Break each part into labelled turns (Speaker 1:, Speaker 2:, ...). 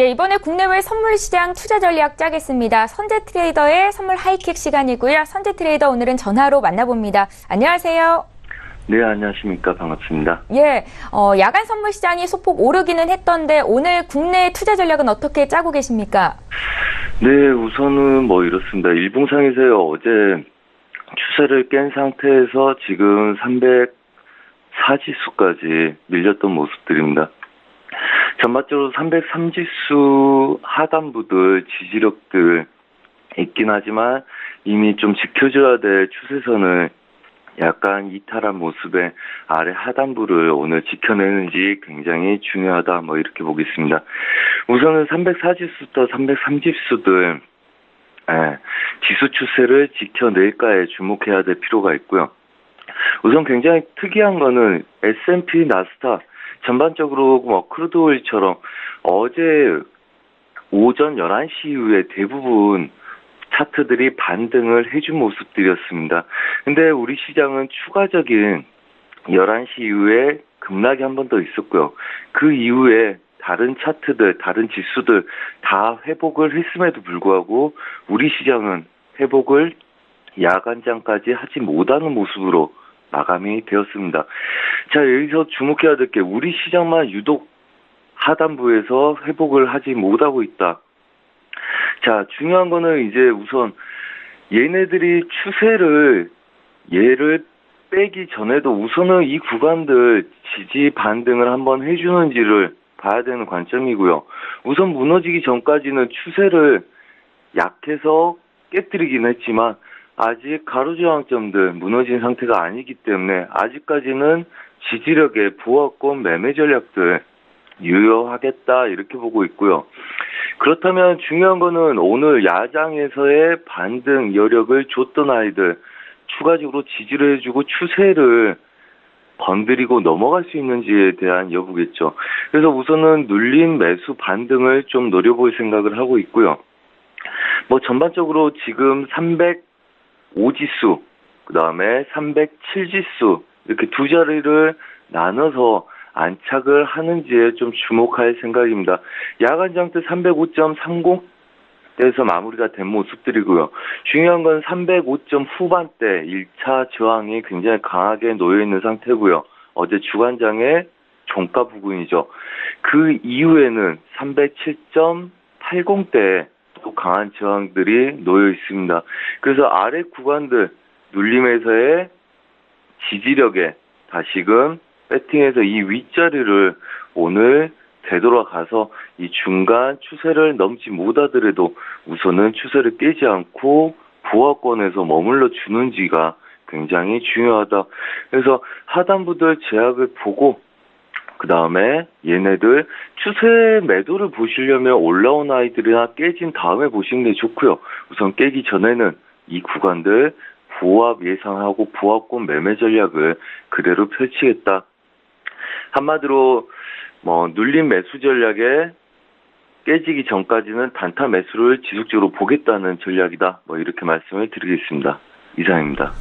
Speaker 1: 예, 이번에 국내외 선물 시장 투자 전략 짜겠습니다. 선제 트레이더의 선물 하이킥 시간이고요. 선제 트레이더 오늘은 전화로 만나봅니다. 안녕하세요.
Speaker 2: 네, 안녕하십니까. 반갑습니다.
Speaker 1: 예, 어, 야간 선물 시장이 소폭 오르기는 했던데 오늘 국내 투자 전략은 어떻게 짜고 계십니까?
Speaker 2: 네, 우선은 뭐 이렇습니다. 일봉상에서요, 어제 추세를 깬 상태에서 지금 304지수까지 밀렸던 모습들입니다. 전반적으로 303지수 하단부들 지지력들 있긴 하지만 이미 좀 지켜줘야 될 추세선을 약간 이탈한 모습의 아래 하단부를 오늘 지켜내는지 굉장히 중요하다 뭐 이렇게 보겠습니다. 우선은 304지수부터 303지수들 예, 지수 추세를 지켜낼까에 주목해야 될 필요가 있고요. 우선 굉장히 특이한 거는 S&P 나스닥 전반적으로 뭐 크루드 오일처럼 어제 오전 11시 이후에 대부분 차트들이 반등을 해준 모습들이었습니다. 근데 우리 시장은 추가적인 11시 이후에 급락이 한 번 더 있었고요. 그 이후에 다른 차트들, 다른 지수들 다 회복을 했음에도 불구하고 우리 시장은 회복을 야간장까지 하지 못하는 모습으로 마감이 되었습니다. 자, 여기서 주목해야 될 게 우리 시장만 유독 하단부에서 회복을 하지 못하고 있다. 자, 중요한 거는 이제 우선 얘네들이 추세를 얘를 빼기 전에도 우선은 이 구간들 지지 반등을 한번 해주는지를 봐야 되는 관점이고요. 우선 무너지기 전까지는 추세를 약해서 깨뜨리긴 했지만 아직 가로저항점들 무너진 상태가 아니기 때문에 아직까지는 지지력의 부하권 매매 전략들 유효하겠다 이렇게 보고 있고요. 그렇다면 중요한 거는 오늘 야장에서의 반등 여력을 줬던 아이들 추가적으로 지지를 해주고 추세를 건드리고 넘어갈 수 있는지에 대한 여부겠죠. 그래서 우선은 눌린 매수 반등을 좀 노려볼 생각을 하고 있고요. 뭐 전반적으로 지금 305지수, 그 다음에 307지수, 이렇게 두 자리를 나눠서 안착을 하는지에 좀 주목할 생각입니다. 야간 장대 305.30 대에서 마무리가 된 모습들이고요. 중요한 건 305점 후반대 1차 저항이 굉장히 강하게 놓여 있는 상태고요. 어제 주간장의 종가 부근이죠. 그 이후에는 307.80대 또 강한 저항들이 놓여 있습니다. 그래서 아래 구간들 눌림에서의 지지력에 다시금 배팅해서 이 윗자리를 오늘 되돌아가서 이 중간 추세를 넘지 못하더라도 우선은 추세를 깨지 않고 부하권에서 머물러 주는지가 굉장히 중요하다. 그래서 하단부들 제약을 보고 그 다음에 얘네들 추세 매도를 보시려면 올라온 아이들이나 깨진 다음에 보시는 게 좋고요. 우선 깨기 전에는 이 구간들 부합 예상하고 부합권 매매 전략을 그대로 펼치겠다. 한마디로 뭐 눌린 매수 전략에 깨지기 전까지는 단타 매수를 지속적으로 보겠다는 전략이다. 뭐 이렇게 말씀을 드리겠습니다. 이상입니다.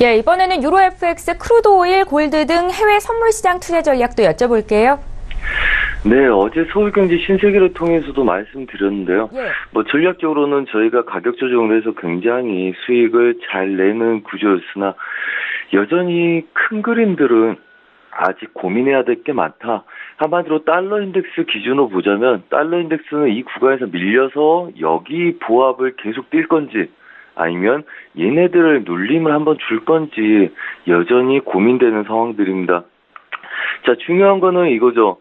Speaker 1: 예, 이번에는 유로 FX, 크루드 오일, 골드 등 해외 선물 시장 투자 전략도 여쭤볼게요.
Speaker 2: 네, 어제 서울경제 신세계를 통해서도 말씀드렸는데요. 예. 뭐 전략적으로는 저희가 가격 조정을 해서 굉장히 수익을 잘 내는 구조였으나 여전히 큰 그림들은 아직 고민해야 될 게 많다. 한마디로 달러 인덱스 기준으로 보자면 달러 인덱스는 이 구간에서 밀려서 여기 보합을 계속 뛸 건지 아니면 얘네들을 눌림을 한번 줄 건지 여전히 고민되는 상황들입니다. 자, 중요한 거는 이거죠.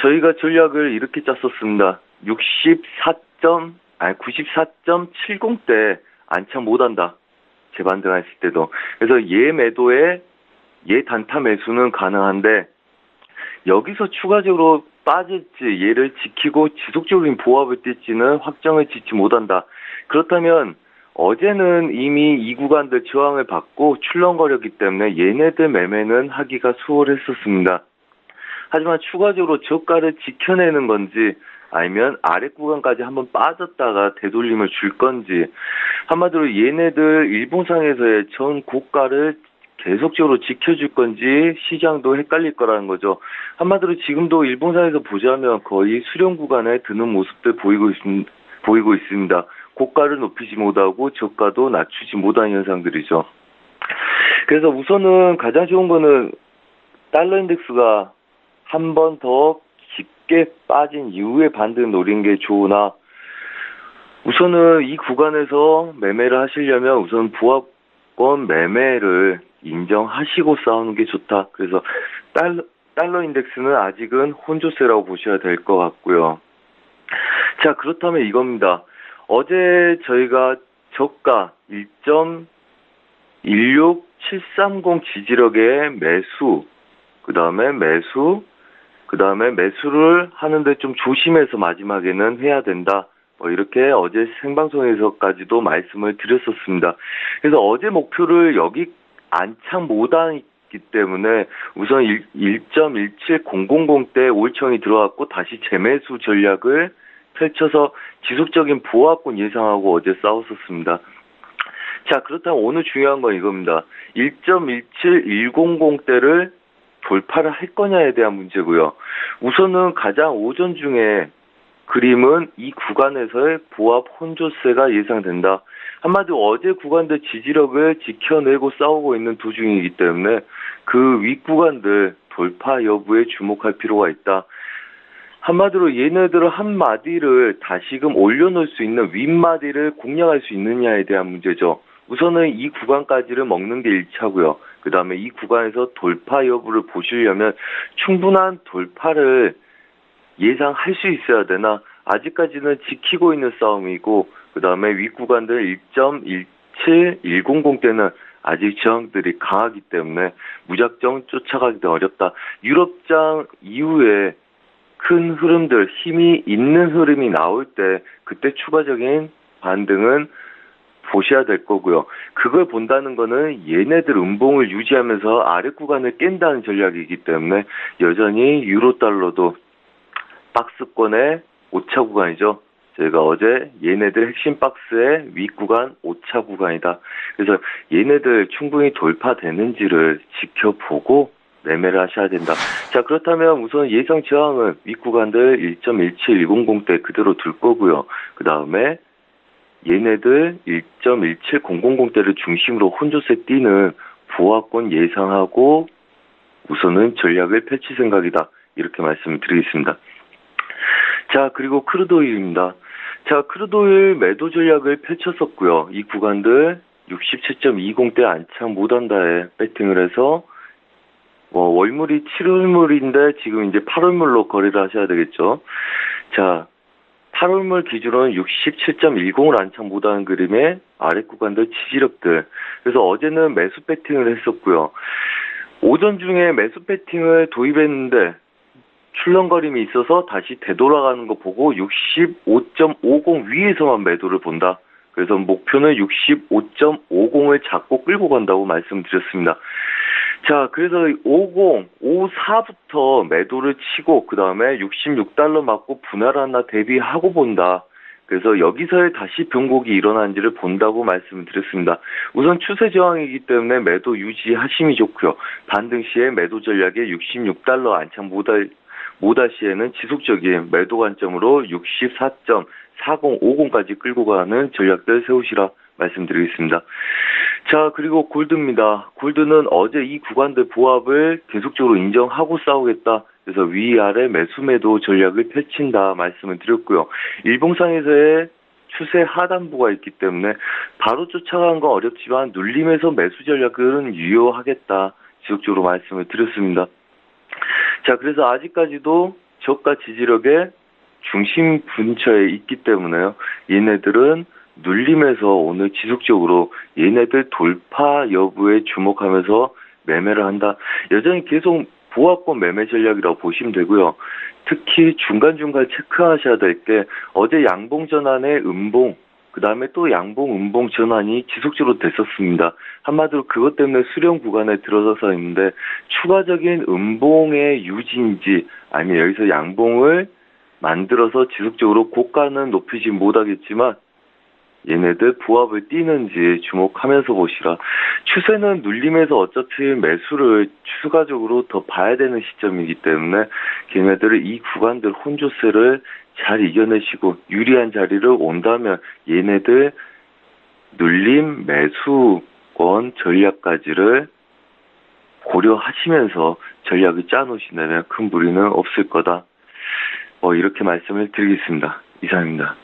Speaker 2: 저희가 전략을 이렇게 짰었습니다. 64점, 아니 94.70대 안착 못한다. 재반등했을 때도. 그래서 얘 매도에 얘 단타 매수는 가능한데 여기서 추가적으로 빠질지 얘를 지키고 지속적인 보합을 뛸지는 확정을 짓지 못한다. 그렇다면 어제는 이미 이 구간들 저항을 받고 출렁거렸기 때문에 얘네들 매매는 하기가 수월했었습니다. 하지만 추가적으로 저가를 지켜내는 건지 아니면 아래 구간까지 한번 빠졌다가 되돌림을 줄 건지 한마디로 얘네들 일본상에서의 전 고가를 계속적으로 지켜줄 건지 시장도 헷갈릴 거라는 거죠. 한마디로 지금도 일본사에서 보자면 거의 수렴 구간에 드는 모습들 보이고 있, 보이고 있습니다. 고가를 높이지 못하고 저가도 낮추지 못한 현상들이죠. 그래서 우선은 가장 좋은 거는 달러 인덱스가 한 번 더 깊게 빠진 이후에 반등 노린 게 좋으나 우선은 이 구간에서 매매를 하시려면 우선 부합권 매매를 인정하시고 싸우는 게 좋다. 그래서 달러, 달러 인덱스는 아직은 혼조세라고 보셔야 될 것 같고요. 자, 그렇다면 이겁니다. 어제 저희가 저가 1.16730 지지력의 매수, 그 다음에 매수, 그 다음에 매수를 하는데 좀 조심해서 마지막에는 해야 된다. 뭐 이렇게 어제 생방송에서까지도 말씀을 드렸었습니다. 그래서 어제 목표를 여기 안착 못하기 때문에 우선 1.17000대 올청이 들어왔고 다시 재매수 전략을 펼쳐서 지속적인 보합권 예상하고 어제 싸웠었습니다. 자, 그렇다면 오늘 중요한 건 이겁니다. 1.17100대를 돌파를 할 거냐에 대한 문제고요. 우선은 가장 오전 중에 그림은 이 구간에서의 보합 혼조세가 예상된다. 한마디로 어제 구간들 지지력을 지켜내고 싸우고 있는 도중이기 때문에 그 윗구간들 돌파 여부에 주목할 필요가 있다. 한마디로 얘네들을 한 마디를 다시금 올려놓을 수 있는 윗마디를 공략할 수 있느냐에 대한 문제죠. 우선은 이 구간까지를 먹는 게 1차고요. 그 다음에 이 구간에서 돌파 여부를 보시려면 충분한 돌파를 예상할 수 있어야 되나 아직까지는 지키고 있는 싸움이고 그 다음에 윗구간들 1.17100대는 아직 저항들이 강하기 때문에 무작정 쫓아가기도 어렵다. 유럽장 이후에 큰 흐름들, 힘이 있는 흐름이 나올 때 그때 추가적인 반등은 보셔야 될 거고요. 그걸 본다는 거는 얘네들 음봉을 유지하면서 아래 구간을 깬다는 전략이기 때문에 여전히 유로 달러도 박스권의 5차 구간이죠. 저희가 어제 얘네들 핵심 박스의 윗 구간 5차 구간이다. 그래서 얘네들 충분히 돌파되는지를 지켜보고 매매를 하셔야 된다. 자, 그렇다면 우선 예상 저항은 윗구간들 1.17100 대 그대로 둘 거고요. 그 다음에 얘네들 1.17000 대를 중심으로 혼조세 뛰는 보합권 예상하고 우선은 전략을 펼칠 생각이다. 이렇게 말씀을 드리겠습니다. 자, 그리고 크루도일입니다. 자, 크루도일 매도 전략을 펼쳤었고요. 이 구간들 67.20대 안착 못한다에 배팅을 해서 뭐 월물이 7월물인데 지금 이제 8월물로 거래를 하셔야 되겠죠. 자, 8월물 기준으로는 67.10을 안착 못하는 그림의 아래 구간들 지지력들. 그래서 어제는 매수 배팅을 했었고요. 오전 중에 매수 배팅을 도입했는데 출렁거림이 있어서 다시 되돌아가는 거 보고 65.50 위에서만 매도를 본다. 그래서 목표는 65.50을 잡고 끌고 간다고 말씀드렸습니다. 자, 그래서 50, 54부터 매도를 치고 그 다음에 66달러 맞고 분할 하나 대비하고 본다. 그래서 여기서의 다시 변곡이 일어난지를 본다고 말씀을 드렸습니다. 우선 추세 저항이기 때문에 매도 유지하심이 좋고요. 반등 시에 매도 전략에 66달러 안착 못할 모다 시에는 지속적인 매도 관점으로 64.4050까지 끌고 가는 전략들 세우시라 말씀드리겠습니다. 자, 그리고 골드입니다. 골드는 어제 이 구간들 보합을 계속적으로 인정하고 싸우겠다. 그래서 위아래 매수 매도 전략을 펼친다 말씀을 드렸고요. 일봉상에서의 추세 하단부가 있기 때문에 바로 쫓아가는 건 어렵지만 눌림에서 매수 전략은 유효하겠다. 지속적으로 말씀을 드렸습니다. 자, 그래서 아직까지도 저가 지지력의 중심 근처에 있기 때문에요. 얘네들은 눌림에서 오늘 지속적으로 얘네들 돌파 여부에 주목하면서 매매를 한다. 여전히 계속 보합권 매매 전략이라고 보시면 되고요. 특히 중간중간 체크하셔야 될 게 어제 양봉 전환의 음봉, 그 다음에 또 양봉, 음봉 전환이 지속적으로 됐었습니다. 한마디로 그것 때문에 수령 구간에 들어서서 있는데 추가적인 음봉의 유지인지 아니면 여기서 양봉을 만들어서 지속적으로 고가는 높이지 못하겠지만 얘네들 부합을 띄는지 주목하면서 보시라. 추세는 눌림에서 어차피 매수를 추가적으로 더 봐야 되는 시점이기 때문에 걔네들은 이 구간들 혼조세를 잘 이겨내시고 유리한 자리를 온다면 얘네들 눌림 매수권 전략까지를 고려하시면서 전략을 짜놓으신다면 큰 무리는 없을 거다. 뭐 이렇게 말씀을 드리겠습니다. 이상입니다.